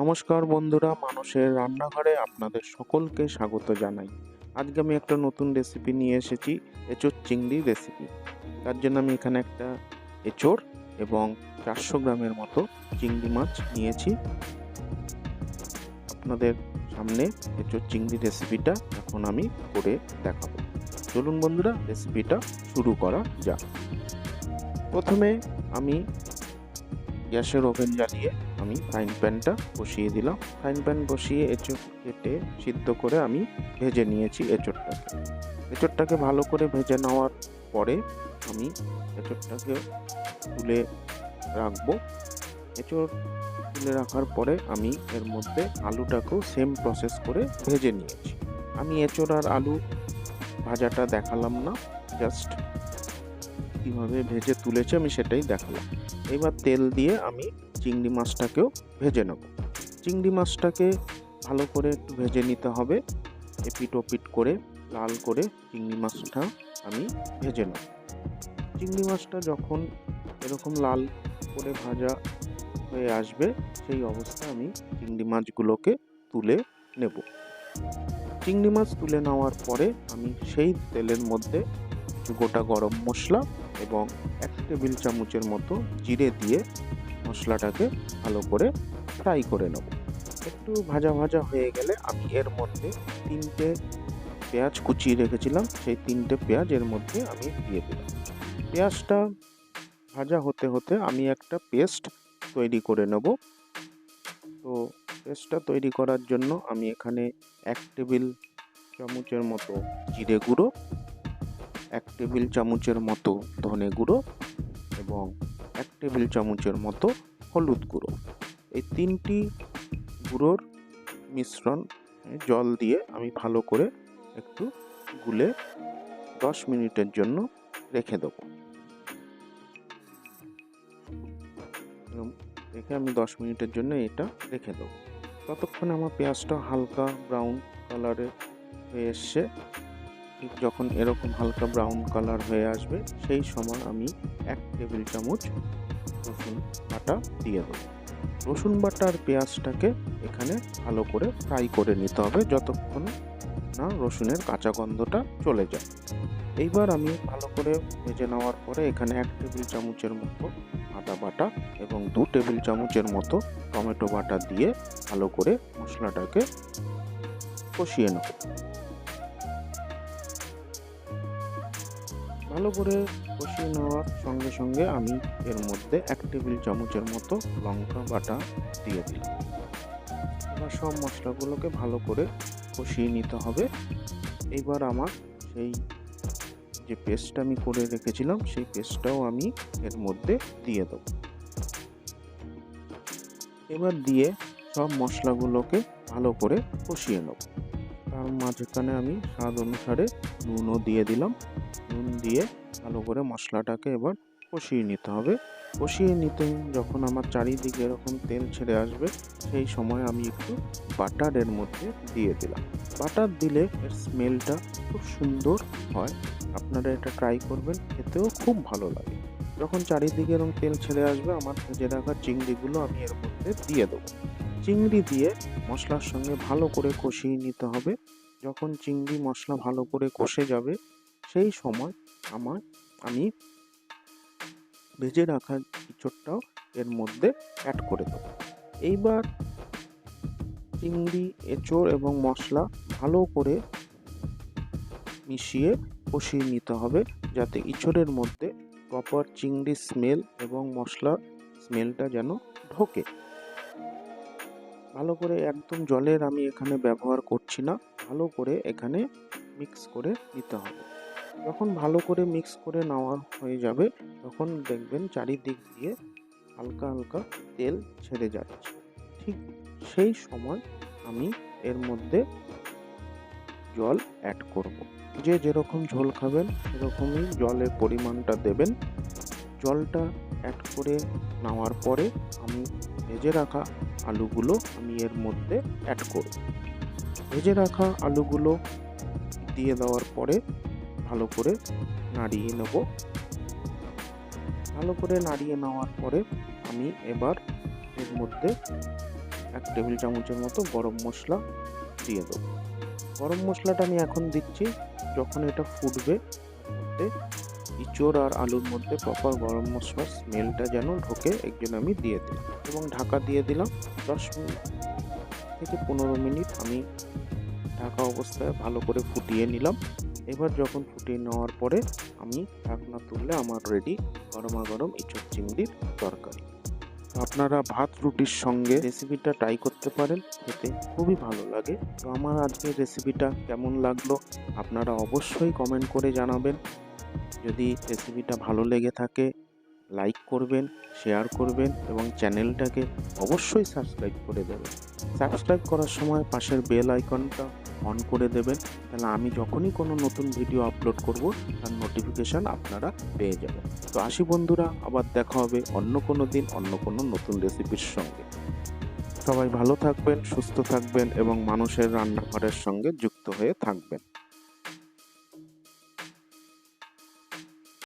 নমস্কার বন্ধুরা, মানুষের রান্নাঘরে আপনাদের সকলকে স্বাগত জানাই। আজকে আমি একটা নতুন রেসিপি নিয়ে এসেছি, এঁচোর চিংড়ি রেসিপি তার জন্য আমি এখানে একটা এঁচোর এবং চারশো গ্রামের মতো চিংড়ি মাছ নিয়েছি। আপনাদের সামনে এঁচোর চিংড়ি রেসিপিটা এখন আমি করে দেখাবো। চলুন বন্ধুরা রেসিপিটা শুরু করা যাক। প্রথমে আমি গ্যাসের ওভেন জ্বালিয়ে আমি ফ্রাইং প্যানটা বসিয়ে দিলাম। ফ্রাইং প্যান বসিয়ে এঁচড় কেটে সিদ্ধ করে আমি ভেজে নিয়েছি এঁচড়টাকে। এঁচড়টাকে ভালো করে ভেজে নেওয়ার পরে আমি এঁচড়টাকে তুলে রাখব। এঁচড় তুলে রাখার পরে আমি এর মধ্যে আলুটাকেও সেম প্রসেস করে ভেজে নিয়েছি। আমি এঁচড় আর আলু ভাজাটা দেখালাম না জাস্ট কীভাবে ভেজে তুলেছে আমি সেটাই দেখালাম। এবার তেল দিয়ে আমি চিংড়ি মাছটাকেও ভেজে নেব। চিংড়ি মাছটাকে ভালো করে একটু ভেজে নিতে হবে। এপিট ওপিট করে, লাল করে চিংড়ি মাছটা আমি ভেজে নেব। চিংড়ি মাছটা যখন এরকম লাল করে ভাজা হয়ে আসবে, সেই অবস্থায় আমি চিংড়ি মাছগুলোকে তুলে নেব। চিংড়ি মাছ তুলে নেওয়ার পরে আমি সেই তেলের মধ্যে গোটা গরম মশলা এবং এক টেবিল চামচের মতো জিরে দিয়ে মশলাটাকে ভালো করে ফ্রাই করে নেব। একটু ভাজা ভাজা হয়ে গেলে আমি এর মধ্যে তিনটে পেঁয়াজ কুচিয়ে রেখেছিলাম, সেই তিনটে পেঁয়াজ এর মধ্যে আমি দিয়ে দিলাম। পেঁয়াজটা ভাজা হতে হতে আমি একটা পেস্ট তৈরি করে নেব। তো পেস্টটা তৈরি করার জন্য আমি এখানে এক টেবিল চামচের মতো জিরে গুঁড়ো এক টেবিল চামচের মতো ধনে গুঁড়ো এবং এক টেবিল চামচের মতো হলুদ গুঁড়ো। এই তিনটি গুঁড়োর মিশ্রণ জল দিয়ে আমি ভালো করে একটু গুলে দশ মিনিটের জন্য রেখে দেবো। রেখে আমি দশ মিনিটের জন্য এটা রেখে দেবো। ততক্ষণে আমার পেঁয়াজটা হালকা ব্রাউন কালারে হয়ে এসছে। যখন এরকম হালকা ব্রাউন কালার হয়ে আসবে, সেই সময় আমি এক টেবিল চামচ রসুন বাটা দিয়ে দেবো। রসুন বাটা আর পেঁয়াজটাকে এখানে ভালো করে ফ্রাই করে নিতে হবে যতক্ষণ না রসুনের কাঁচা গন্ধটা চলে যায়। এইবার আমি ভালো করে ভেজে নেওয়ার পরে এখানে এক টেবিল চামচের মতো আদা বাটা এবং দু টেবিল চামচের মতো টমেটো বাটা দিয়ে ভালো করে মশলাটাকে কষিয়ে নেব। ভালো করে কষিয়ে নেওয়ার সঙ্গে সঙ্গে আমি এর মধ্যে এক টেবিল চামচের মতো লঙ্কা বাটা দিয়ে দিলাম। এবার সব মশলাগুলোকে ভালো করে কষিয়ে নিতে হবে। এবার আমার সেই যে পেস্টটা আমি করে রেখেছিলাম, সেই পেস্টটাও আমি এর মধ্যে দিয়ে দেব। এবার দিয়ে সব মশলাগুলোকে ভালো করে কষিয়ে নেব। তার মাঝখানে আমি স্বাদ অনুসারে নুনও দিয়ে দিলাম। নুন দিয়ে ভালো করে মশলাটাকে এবার কষিয়ে নিতে হবে। কষিয়ে নিতে যখন আমার চারিদিকে এরকম তেল ছেড়ে আসবে, সেই সময় আমি একটু বাটারের মধ্যে দিয়ে দিলাম। বাটার দিলে এর স্মেলটা খুব সুন্দর হয়। আপনারা এটা ট্রাই করবেন, খেতেও খুব ভালো লাগে। যখন চারিদিকে এরকম তেল ছেড়ে আসবে, আমার ভেজে রাখা চিংড়িগুলো আমি এর মধ্যে দিয়ে দেবো। চিংড়ি দিয়ে মশলার সঙ্গে ভালো করে কষিয়ে নিতে হবে। যখন চিংড়ি মশলা ভালো করে কষে যাবে, সেই সময় আমার, আমি ভেজে রাখা ইঁচড়টাও এর মধ্যে অ্যাড করে দেবো। এইবার চিংড়ি, এঁচড় এবং মশলা ভালো করে মিশিয়ে কষিয়ে নিতে হবে যাতে ইঁচড়ের মধ্যে প্রপার চিংড়ি স্মেল এবং মশলা স্মেলটা যেন ঢোকে। ভালো করে একদম জলের আমি এখানে ব্যবহার করছি না। ভালো করে এখানে মিক্স করে নিতে হবে। যখন ভালো করে মিক্স করে নেওয়া হয়ে যাবে, তখন দেখবেন চারিদিক দিয়ে হালকা হালকা তেল ছেড়ে যাচ্ছে। ঠিক সেই সময় আমি এর মধ্যে জল অ্যাড করব। যে যেরকম ঝোল খাবেন, সেরকমই জলের পরিমাণটা দেবেন। জলটা অ্যাড করে নেওয়ার পরে আমি ভেজে রাখা আলুগুলো আমি এর মধ্যে অ্যাড করব। ভেজে রাখা আলুগুলো দিয়ে দেওয়ার পরে ভালো করে নাড়িয়ে নেব। ভালো করে নাড়িয়ে নেওয়ার পরে আমি এবার এর মধ্যে এক টেবিল চামচের মতো গরম মশলা দিয়ে দেবো। গরম মশলাটা আমি এখন দিচ্ছি, যখন এটা ফুটবে ইঁচড় আর আলুর মধ্যে প্রপার গরম মশলার স্মেলটা যেন ঢোকে, এর জন্য আমি দিয়ে দিলাম এবং ঢাকা দিয়ে দিলাম দশ মিনিট থেকে পনেরো মিনিট। আমি ঢাকা অবস্থায় ভালো করে ফুটিয়ে নিলাম। এবার যখন ফুটিয়ে নেওয়ার পরে আমি ঢাকনা তুললে আমার রেডি গরমা গরম ইঁচড় চিংড়ির তরকারি। আপনারা ভাত রুটির সঙ্গে রেসিপিটা ট্রাই করতে পারেন, খেতে খুবই ভালো লাগে। তো আমার আজকের রেসিপিটা কেমন লাগল? আপনারা অবশ্যই কমেন্ট করে জানাবেন। যদি রেসিপিটা ভালো লেগে থাকে লাইক করবেন শেয়ার করবেন এবং চ্যানেলটাকে অবশ্যই সাবস্ক্রাইব করে দেবেন। সাবস্ক্রাইব করার সময় পাশের বেল আইকনটা অন করে দেবেন। তাহলে আমি যখনই কোনো নতুন ভিডিও আপলোড করব, তার নোটিফিকেশান আপনারা পেয়ে যাবেন। তো আসি বন্ধুরা, আবার দেখা হবে অন্য কোনো দিন, অন্য কোনো নতুন রেসিপির সঙ্গে। সবাই ভালো থাকবেন, সুস্থ থাকবেন এবং মানুষের রান্নাঘরের সঙ্গে যুক্ত হয়ে থাকবেন।